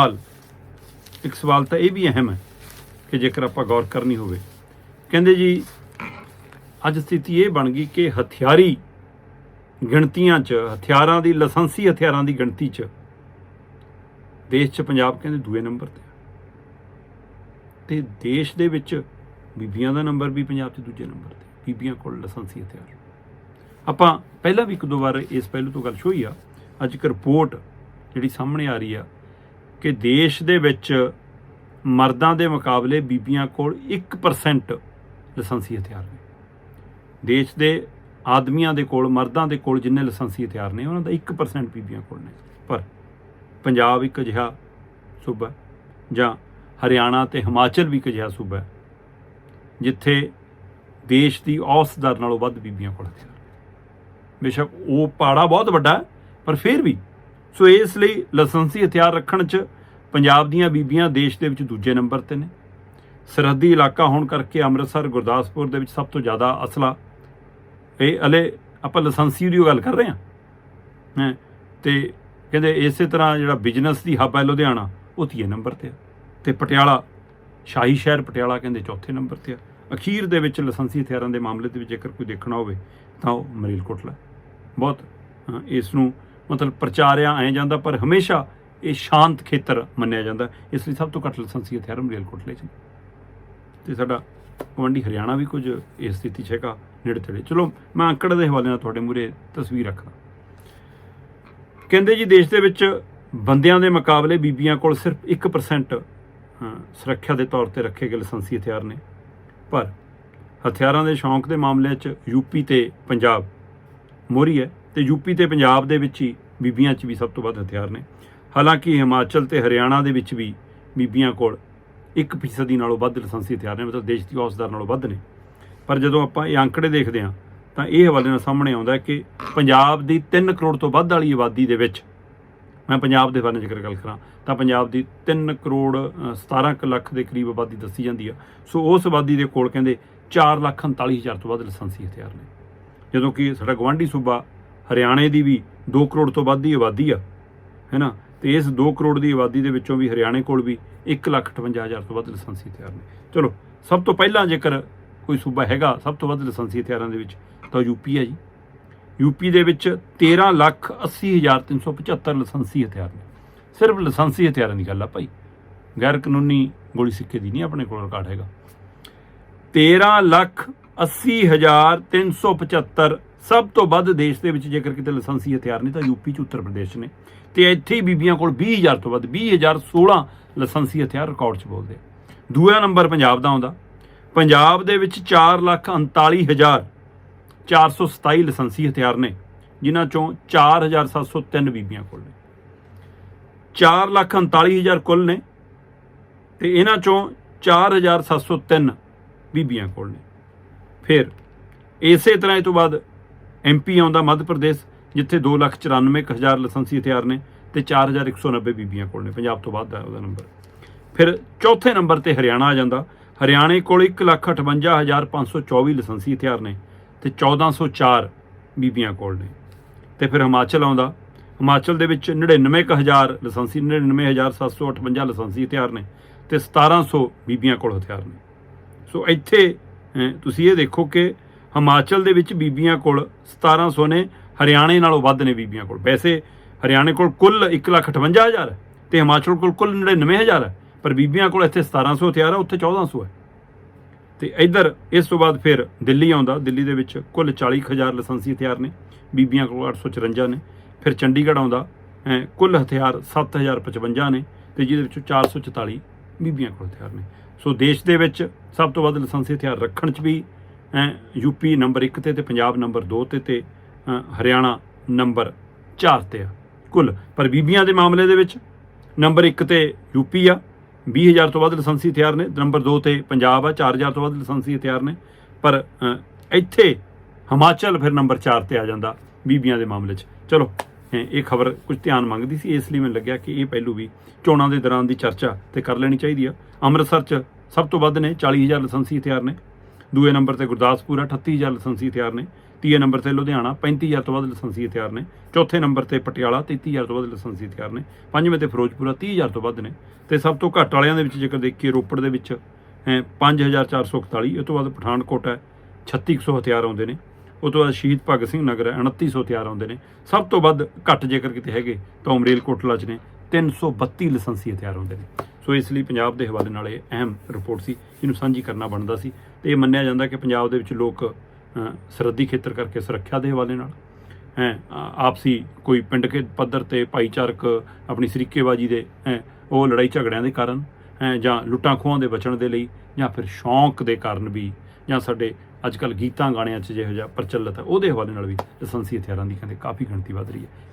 ਸਵਾਲ। ਇੱਕ ਸਵਾਲ ਤਾਂ ਇਹ ਵੀ ਅਹਿਮ ਹੈ ਕਿ ਜੇਕਰ ਆਪਾਂ ਗੌਰ ਕਰਨੀ ਹੋਵੇ। ਕਹਿੰਦੇ ਜੀ, ਅੱਜ ਸਥਿਤੀ ਇਹ ਬਣ ਗਈ ਕਿ ਹਥਿਆਰੀ ਗਿਣਤੀਆਂ 'ਚ, ਹਥਿਆਰਾਂ ਦੀ, ਲਾਇਸੈਂਸੀ ਹਥਿਆਰਾਂ ਦੀ ਗਿਣਤੀ 'ਚ, ਦੇਸ਼ 'ਚ ਪੰਜਾਬ ਕਹਿੰਦੇ ਦੂਏ ਨੰਬਰ ਤੇ ਆ। ਤੇ ਦੇਸ਼ ਦੇ ਵਿੱਚ ਬੀਬੀਆਂ ਦਾ ਨੰਬਰ ਵੀ ਪੰਜਾਬ 'ਚ ਦੂਜੇ ਨੰਬਰ ਤੇ ਬੀਬੀਆਂ ਕੋਲ ਲਾਇਸੈਂਸੀ ਹਥਿਆਰ। ਆਪਾਂ ਪਹਿਲਾਂ ਵੀ ਇੱਕ ਦੋ ਵਾਰ ਇਸ ਪਹਿਲੂ ਤੋਂ ਗੱਲ ਹੋਈ ਆ। ਅੱਜ ਇੱਕ ਰਿਪੋਰਟ ਜਿਹੜੀ ਸਾਹਮਣੇ ਆ ਰਹੀ ਆ ਕਿ ਦੇਸ਼ ਦੇ ਵਿੱਚ ਮਰਦਾਂ ਦੇ ਮੁਕਾਬਲੇ ਬੀਬੀਆਂ ਕੋਲ 1% ਲਾਇਸੈਂਸੀ ਹਥਿਆਰ ਨੇ। ਦੇਸ਼ ਦੇ ਆਦਮੀਆਂ ਦੇ ਕੋਲ, ਮਰਦਾਂ ਦੇ ਕੋਲ ਜਿੰਨੇ ਲਾਇਸੈਂਸੀ ਹਥਿਆਰ ਨੇ, ਉਹਨਾਂ ਦਾ 1% ਬੀਬੀਆਂ ਕੋਲ ਨੇ। ਪਰ ਪੰਜਾਬ ਇੱਕ ਅਜਿਹਾ ਸੂਬਾ ਜਾਂ ਹਰਿਆਣਾ ਤੇ ਹਿਮਾਚਲ ਵੀ ਇੱਕ ਅਜਿਹਾ ਸੂਬਾ ਹੈ, ਜਿੱਥੇ ਦੇਸ਼ ਦੀ ਔਸਤ ਦਰ ਨਾਲੋਂ ਵੱਧ ਬੀਬੀਆਂ ਕੋਲ ਹਥਿਆਰ ਨੇ। ਬੇਸ਼ੱਕ ਉਹ ਪਾੜਾ ਬਹੁਤ ਵੱਡਾ ਪਰ ਫਿਰ ਵੀ। ਸੋ ਇਸ ਲਈ ਲਾਇਸੈਂਸੀ ਹਥਿਆਰ ਰੱਖਣ 'ਚ ਪੰਜਾਬ ਦੀਆਂ ਬੀਬੀਆਂ ਦੇਸ਼ ਦੇ ਵਿੱਚ ਦੂਜੇ ਨੰਬਰ ਤੇ ਨੇ। ਸਰਹੱਦੀ ਇਲਾਕਾ ਹੋਣ ਕਰਕੇ ਅੰਮ੍ਰਿਤਸਰ, ਗੁਰਦਾਸਪੁਰ ਦੇ ਵਿੱਚ ਸਭ ਤੋਂ ਜ਼ਿਆਦਾ ਅਸਲਾ। ਇਹ ਹਲੇ ਆਪਾਂ ਲਾਇਸੈਂਸੀ ਦੀ ਓ ਗੱਲ ਕਰ ਰਹੇ ਹਾਂ। ਹੈਂ, ਤੇ ਕਹਿੰਦੇ ਇਸੇ ਤਰ੍ਹਾਂ ਜਿਹੜਾ ਬਿਜ਼ਨਸ ਦੀ ਹੱਬ ਹੈ ਲੁਧਿਆਣਾ, ਉਹ ਤੀਏ ਨੰਬਰ ਤੇ ਆ। ਤੇ ਪਟਿਆਲਾ, ਸ਼ਾਹੀ ਸ਼ਹਿਰ ਪਟਿਆਲਾ ਕਹਿੰਦੇ ਚੌਥੇ ਨੰਬਰ ਤੇ ਆ। ਅਖੀਰ ਦੇ ਵਿੱਚ ਲਾਇਸੈਂਸੀ ਹਥਿਆਰਾਂ ਦੇ ਮਾਮਲੇ ਦੇ ਵਿੱਚ ਜੇਕਰ ਕੋਈ ਦੇਖਣਾ ਹੋਵੇ, ਤਾਂ ਉਹ ਮਰੀਲਕੋਟਲਾ। ਬਹੁਤ ਇਸ ਨੂੰ ਮਤਲਬ ਪ੍ਰਚਾਰਿਆ ਆਇਆ ਜਾਂਦਾ, ਪਰ ਹਮੇਸ਼ਾ ਇਹ ਸ਼ਾਂਤ ਖੇਤਰ ਮੰਨਿਆ ਜਾਂਦਾ ਇਸ ਲਈ ਸਭ ਤੋਂ ਘੱਟ ਲਾਇਸੈਂਸੀ ਹਥਿਆਰ ਮਰੀਲਕੋਟਲੇ 'ਚ ਨੇ। ਤੇ ਸਾਡਾ ਗਵੰਡੀ ਹਰਿਆਣਾ ਵੀ ਕੁਝ ਇਸ ਸਥਿਤੀ 'ਚ ਹੈਗਾ, ਨੇੜੇ ਤੇੜੇ। ਚਲੋ, ਮੈਂ ਅੰਕੜੇ ਦੇ ਹਵਾਲੇ ਨਾਲ ਤੁਹਾਡੇ ਮੂਰੇ ਤਸਵੀਰ ਰੱਖਦਾ। ਕਹਿੰਦੇ ਜੀ, ਦੇਸ਼ ਦੇ ਵਿੱਚ ਬੰਦਿਆਂ ਦੇ ਮੁਕਾਬਲੇ ਬੀਬੀਆਂ ਕੋਲ ਸਿਰਫ 1% ਸੁਰੱਖਿਆ ਦੇ ਤੌਰ ਤੇ ਰੱਖੇ ਗਏ ਲਾਇਸੈਂਸੀ ਹਥਿਆਰ ਨੇ। ਪਰ ਹਥਿਆਰਾਂ ਦੇ ਸ਼ੌਂਕ ਦੇ ਮਾਮਲੇ 'ਚ ਯੂਪੀ ਤੇ ਪੰਜਾਬ ਮੋਰੀ ਹੈ ਤੇ ਯੂਪੀ ਤੇ ਪੰਜਾਬ ਦੇ ਵਿੱਚ ਹੀ ਬੀਬੀਆਂ 'ਚ ਵੀ ਸਭ ਤੋਂ ਵੱਧ ਹਥਿਆਰ ਨੇ। ਹਾਲਾਂਕਿ ਹਿਮਾਚਲ ਤੇ ਹਰਿਆਣਾ ਦੇ ਵਿੱਚ ਵੀ ਬੀਬੀਆਂ ਕੋਲ 1% ਦੀ ਨਾਲੋਂ ਵੱਧ ਲਾਇਸੈਂਸੀ ਹਥਿਆਰ ਨੇ ਮਤਲਬ ਦੇਸ਼ ਦੀ ਔਸਤ ਨਾਲੋਂ ਵੱਧ ਨੇ। ਪਰ ਜਦੋਂ ਆਪਾਂ ਇਹ ਅੰਕੜੇ ਦੇਖਦੇ ਹਾਂ ਤਾਂ ਇਹ ਹਵਾਲੇ ਨਾਲ ਸਾਹਮਣੇ ਆਉਂਦਾ ਕਿ ਪੰਜਾਬ ਦੀ 3 ਕਰੋੜ ਤੋਂ ਵੱਧ ਵਾਲੀ ਆਬਾਦੀ ਦੇ ਵਿੱਚ ਮੈਂ ਪੰਜਾਬ ਦੇ ਬਾਰੇ ਜ਼ਿਕਰ ਗੱਲ ਕਰਾਂ ਤਾਂ ਪੰਜਾਬ ਦੀ 3 ਕਰੋੜ ਅ, 17 ਕੁ ਲੱਖ ਦੇ ਕਰੀਬ ਆਬਾਦੀ ਦੱਸੀ ਜਾਂਦੀ ਆ। ਸੋ ਉਸ ਆਬਾਦੀ ਦੇ ਕੋਲ ਕਹਿੰਦੇ 4 ਲੱਖ 39 ਹਜ਼ਾਰ ਤੋਂ ਵੱਧ ਲਾਇਸੈਂਸੀ ਹਥਿਆਰ ਨੇ। ਜਦੋਂ ਕਿ ਸਾਡਾ ਗਵਾਂਢੀ ਸੂਬਾ ਹਰਿਆਣੇ ਦੀ ਵੀ 2 ਕਰੋੜ ਤੋਂ ਵੱਧ ਦੀ ਆਬਾਦੀ ਆ ਹੈਨਾ ਤੇ ਇਸ 2 ਕਰੋੜ ਦੀ ਆਬਾਦੀ ਦੇ ਵਿੱਚੋਂ ਵੀ ਹਰਿਆਣੇ ਕੋਲ ਵੀ 1 ਲੱਖ 58 ਹਜ਼ਾਰ ਤੋਂ ਵੱਧ ਲਾਇਸੈਂਸੀ ਹਥਿਆਰ ਨੇ। ਚਲੋ, ਸਭ ਤੋਂ ਪਹਿਲਾਂ ਜੇਕਰ ਕੋਈ ਸੂਬਾ ਹੈਗਾ, ਸਭ ਤੋਂ ਵੱਧ ਲਾਇਸੈਂਸੀ ਹਥਿਆਰਾਂ ਦੇ ਵਿੱਚ, ਤਾਂ ਯੂਪੀ ਹੈ ਜੀ। ਯੂਪੀ ਦੇ ਵਿੱਚ 13 ਲੱਖ 80 ਹਜ਼ਾਰ 375 ਲਾਇਸੈਂਸੀ ਹਥਿਆਰ ਨੇ। ਸਿਰਫ ਲਾਇਸੈਂਸੀ ਹਥਿਆਰਾਂ ਦੀ ਗੱਲ ਆ ਭਾਈ। ਗੈਰ ਕਾਨੂੰਨੀ ਗੋਲੀ ਸਿੱਕੇ ਦੀ ਨਹੀਂ ਆਪਣੇ ਕੋਲ ਰਿਕਾਰਡ ਹੈਗਾ। 13 ਲੱਖ 80 ਹਜ਼ਾਰ 375 ਸਭ ਤੋਂ ਵੱਧ ਦੇਸ਼ ਦੇ ਵਿੱਚ ਜੇਕਰ ਕਿਤੇ ਲਾਇਸੈਂਸੀ ਹਥਿਆਰ ਨੇ, ਤਾਂ ਯੂਪੀ ਚ ਉੱਤਰ ਪ੍ਰਦੇਸ਼ ਨੇ। ਤੇ ਇੱਥੇ ਹੀ ਬੀਬੀਆਂ ਕੋਲ 20000 ਤੋਂ ਵੱਧ 20016 ਲਾਇਸੈਂਸੀ ਹਥਿਆਰ ਰਿਕਾਰਡ 'ਚ ਬੋਲਦੇ ਦੂਆ ਨੰਬਰ ਪੰਜਾਬ ਦਾ ਆਉਂਦਾ। ਪੰਜਾਬ ਦੇ ਵਿੱਚ 4 ਲੱਖ 39 ਹਜ਼ਾਰ 427 ਲਾਇਸੈਂਸੀ ਹਥਿਆਰ ਨੇ, ਜਿਨ੍ਹਾਂ ਚੋਂ 4703 ਬੀਬੀਆਂ ਕੋਲ ਨੇ। 4 ਲੱਖ 39 ਹਜ਼ਾਰ ਕੁੱਲ ਨੇ ਤੇ ਇਹਨਾਂ ਚੋਂ 4703 ਬੀਬੀਆਂ ਕੋਲ ਨੇ। ਫਿਰ ਇਸੇ ਤਰ੍ਹਾਂ ਇਹ ਤੋਂ ਬਾਅਦ ਐਮਪੀ ਆਉਂਦਾ ਮੱਧ ਪ੍ਰਦੇਸ਼ ਜਿੱਥੇ 2 ਲੱਖ 94 ਹਜ਼ਾਰ ਲਾਇਸੈਂਸੀ ਹਥਿਆਰ ਨੇ ਤੇ 4190 ਬੀਬੀਆਂ ਕੋਲ ਨੇ। ਪੰਜਾਬ ਤੋਂ ਬਾਅਦ ਦਾ ਉਹਦਾ ਨੰਬਰ ਫਿਰ ਚੌਥੇ ਨੰਬਰ ਤੇ ਹਰਿਆਣਾ ਆ ਜਾਂਦਾ। ਹਰਿਆਣੇ ਕੋਲ 158524 ਲਾਇਸੈਂਸੀ ਹਥਿਆਰ ਨੇ ਤੇ 1404 ਬੀਬੀਆਂ ਕੋਲ ਨੇ। ਤੇ ਫਿਰ ਹਿਮਾਚਲ ਆਉਂਦਾ। ਹਿਮਾਚਲ ਦੇ ਵਿੱਚ 99000 ਲਾਇਸੈਂਸੀ 99758 ਲਾਇਸੈਂਸੀ ਹਥਿਆਰ ਨੇ ਤੇ 1700 ਬੀਬੀਆਂ ਕੋਲ ਹਥਿਆਰ ਨੇ। ਸੋ ਇੱਥੇ ਤੁਸੀਂ ਇਹ ਦੇਖੋ ਕਿ ਹਿਮਾਚਲ ਦੇ ਵਿੱਚ ਬੀਬੀਆਂ ਕੋਲ 1700 ਨੇ ਹਰਿਆਣੇ ਨਾਲੋਂ ਵੱਧ ਨੇ ਬੀਬੀਆਂ ਕੋਲ ਵੈਸੇ ਹਰਿਆਣੇ ਕੋਲ ਕੁੱਲ 158000 ਹੈ ਤੇ ਹਿਮਾਚਲ ਕੋਲ ਕੁੱਲ 99000 ਹੈ ਪਰ ਬੀਬੀਆਂ ਕੋਲ ਇੱਥੇ 1700 ਹਥਿਆਰ ਹੈ ਉੱਥੇ 1400 ਹੈ ਤੇ ਇੱਧਰ ਇਸ ਤੋਂ ਬਾਅਦ ਫਿਰ ਦਿੱਲੀ ਆਉਂਦਾ। ਦਿੱਲੀ ਦੇ ਵਿੱਚ ਕੁੱਲ 40000 ਲਾਇਸੈਂਸੀ ਹਥਿਆਰ ਨੇ, ਬੀਬੀਆਂ ਕੋਲ 854 ਨੇ। ਫਿਰ ਚੰਡੀਗੜ੍ਹ ਆਉਂਦਾ ਅਹ ਕੁੱਲ ਹਥਿਆਰ 7055 ਨੇ ਤੇ ਜਿਹਦੇ ਵਿੱਚੋਂ 444 ਬੀਬੀਆਂ ਕੋਲ ਹਥਿਆਰ ਨੇ। ਸੋ ਦੇਸ਼ ਦੇ ਵਿੱਚ ਸਭ ਤੋਂ ਵੱਧ ਲਾਇਸੈਂਸੀ ਹਥਿਆਰ ਰੱਖਣ 'ਚ ਵੀ ਅਹ ਯੂਪੀ ਨੰਬਰ 1 ਤੇ ਤੇ ਪੰਜਾਬ ਨੰਬਰ 2 ਤੇ ਤੇ ਹਰਿਆਣਾ ਨੰਬਰ 4 ਤੇ ਆ। ਕੁੱਲ, ਪਰ ਬੀਬੀਆਂ ਦੇ ਮਾਮਲੇ ਦੇ ਵਿੱਚ ਨੰਬਰ 1 ਤੇ ਯੂਪੀ ਆ 20000 ਤੋਂ ਵੱਧ ਲਾਇਸੈਂਸੀ ਹਥਿਆਰ ਨੇ, ਨੰਬਰ 2 ਤੇ ਪੰਜਾਬ ਆ 4000 ਤੋਂ ਵੱਧ ਲਾਇਸੈਂਸੀ ਹਥਿਆਰ ਨੇ। ਪਰ ਇੱਥੇ ਹਿਮਾਚਲ ਫਿਰ ਨੰਬਰ 4 ਤੇ ਆ ਜਾਂਦਾ ਬੀਬੀਆਂ ਦੇ ਮਾਮਲੇ 'ਚ। ਚਲੋ ਇਹ ਖਬਰ ਕੁਝ ਧਿਆਨ ਮੰਗਦੀ ਸੀ, ਇਸ ਲਈ ਮੈਨੂੰ ਲੱਗਿਆ ਕਿ ਇਹ ਪਹਿਲੂ ਵੀ ਚੋਣਾਂ ਦੇ ਦੌਰਾਨ ਦੀ ਚਰਚਾ ਤੇ ਕਰ ਲੈਣੀ ਚਾਹੀਦੀ ਆ। ਅੰਮ੍ਰਿਤਸਰ 'ਚ ਸਭ ਤੋਂ ਵੱਧ ਨੇ 40000 ਲਾਇਸੈਂਸੀ ਹਥਿਆਰ ਨੇ। ਦੂਏ ਨੰਬਰ ਤੇ ਗੁਰਦਾਸਪੁਰ ਆ 38000 ਲਾਇਸੈਂਸੀ ਹਥਿਆਰ ਨੇ। ਤੀਏ ਨੰਬਰ ਤੇ ਲੁਧਿਆਣਾ 35000 ਤੋਂ ਵੱਧ ਲਾਇਸੈਂਸੀ ਹਥਿਆਰ ਨੇ। ਚੌਥੇ ਨੰਬਰ ਤੇ ਪਟਿਆਲਾ 33000 ਤੋਂ ਵੱਧ ਲਾਇਸੈਂਸੀ ਹਥਿਆਰ ਨੇ। ਪੰਜਵੇਂ ਤੇ ਫਿਰੋਜ਼ਪੁਰਾ 30000 ਤੋਂ ਵੱਧ ਨੇ। ਤੇ ਸਭ ਤੋਂ ਘੱਟ ਵਾਲਿਆਂ ਦੇ ਵਿੱਚ ਜੇਕਰ ਦੇਖੀਏ, ਰੋਪੜ ਦੇ ਵਿੱਚ, ਹੈ 5441 ਇਹ ਤੋਂ ਬਾਅਦ ਪਠਾਨਕੋਟ ਹੈ 3600 ਹਥਿਆਰ ਆਉਂਦੇ ਨੇ। ਉਹ ਤੋਂ ਬਾਅਦ ਸ਼ਹੀਦ ਭਗਤ ਸਿੰਘ ਨਗਰ ਹੈ 2900 ਹਥਿਆਰ ਆਉਂਦੇ ਨੇ। ਸਭ ਤੋਂ ਵੱਧ ਘੱਟ ਜੇਕਰ ਕਿਤੇ ਹੈਗੇ, ਤਾਂ ਉਮਰੇਲ ਕੋਟਲਾ ਚ ਨੇ। 332 ਲਾਇਸੈਂਸੀ ਹਥਿਆਰ ਆਉਂਦੇ ਨੇ। ਸੋ ਇਸ ਲਈ ਪੰਜਾਬ ਦੇ ਹਵਾਲੇ ਨਾਲ ਇਹ ਅਹਿਮ ਰਿਪੋਰਟ ਸੀ, ਜਿਹਨੂੰ ਸਾਂਝੀ ਕਰਨਾ ਬਣਦਾ ਸੀ। ਤੇ ਇਹ ਮੰਨਿਆ ਜਾਂਦਾ ਕਿ ਪੰਜਾਬ ਦੇ ਵਿੱਚ ਲੋਕ ਸਰਹੱਦੀ ਖੇਤਰ ਕਰਕੇ ਸੁਰੱਖਿਆ ਦੇ ਹਵਾਲੇ ਨਾਲ। ਹੈ ਆਪਸੀ ਕੋਈ ਪਿੰਡ ਕੇ ਪੱਧਰ ਤੇ ਭਾਈਚਾਰਕ ਆਪਣੀ ਸਰੀਕੇਬਾਜ਼ੀ ਦੇ, ਹੈ, ਉਹ ਲੜਾਈ ਝਗੜਿਆਂ ਦੇ ਕਾਰਨ, ਹੈ, ਜਾਂ ਲੁੱਟਾਂ ਖੋਹਾਂ ਦੇ ਬਚਣ ਦੇ ਲਈ, ਜਾਂ ਫਿਰ ਸ਼ੌਂਕ ਦੇ ਕਾਰਨ ਵੀ, ਜਾਂ ਸਾਡੇ ਅੱਜ ਕੱਲ ਗੀਤਾਂ ਗਾਣਿਆਂ 'ਚ ਜਿਹੋ ਜਿਹਾ ਪ੍ਰਚਲਿਤ ਹੈ, ਉਹਦੇ ਹਵਾਲੇ ਨਾਲ ਵੀ ਲਾਇਸੈਂਸੀ ਹਥਿਆਰਾਂ ਦੀ ਕਹਿੰਦੇ ਕਾਫੀ ਗਿਣਤੀ ਵੱਧ ਰਹੀ ਹੈ।